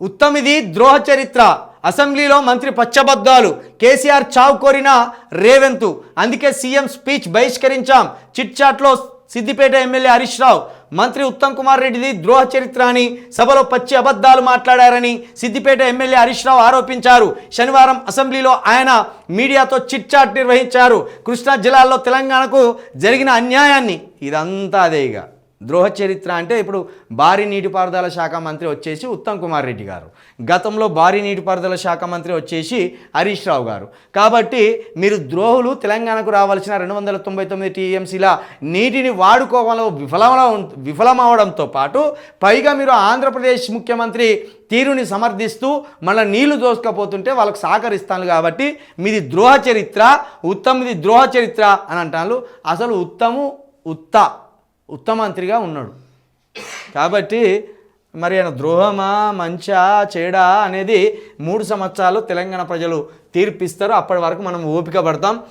ఉత్తమిది ద్రోహ చరిత్ర. అసెంబ్లీలో మంత్రి పచ్చబద్దాలు. కేసీఆర్ చావు కోరిన రేవెంతు. అందుకే సీఎం స్పీచ్ బహిష్కరించాం. చిట్ చాట్లో సిద్దిపేట ఎమ్మెల్యే హరీష్ రావు. మంత్రి ఉత్తమ్ కుమార్ రెడ్డిది ద్రోహ చరిత్ర అని సభలో పచ్చి అబద్ధాలు మాట్లాడారని సిద్దిపేట ఎమ్మెల్యే హరీష్ రావు ఆరోపించారు. శనివారం అసెంబ్లీలో ఆయన మీడియాతో చిట్ చాట్ నిర్వహించారు. కృష్ణా జిల్లాలో తెలంగాణకు జరిగిన అన్యాయాన్ని. ఇదంతా అదేగా ద్రోహ చరిత్ర అంటే ఇప్పుడు భారీ నీటిపారుదల శాఖ మంత్రి వచ్చేసి ఉత్తమ్ కుమార్ రెడ్డి గారు. గతంలో భారీ నీటిపారుదల శాఖ మంత్రి వచ్చేసి హరీష్ రావు గారు. కాబట్టి మీరు ద్రోహులు తెలంగాణకు రావాల్సిన రెండు వందల తొంభై తొమ్మిది టీఎంసీల నీటిని వాడుకోవడంలో విఫలమ విఫలమవడంతో పాటు పైగా మీరు ఆంధ్రప్రదేశ్ ముఖ్యమంత్రి తీరుని సమర్థిస్తూ మళ్ళీ నీళ్ళు దోసుకపోతుంటే వాళ్ళకి సహకరిస్తాను కాబట్టి మీది ద్రోహ చరిత్ర ఉత్తమ్ది ద్రోహ చరిత్ర అని అంటాను అసలు ఉత్తము ఉత్త. ఉత్తమంత్రిగా ఉన్నాడు. కాబట్టి మరి ఆయన ద్రోహమా మంచా చేడా అనేది మూడు సంవత్సరాలు తెలంగాణ ప్రజలు తీర్పిస్తారు. అప్పటి వరకు మనం ఓపిక పడతాం.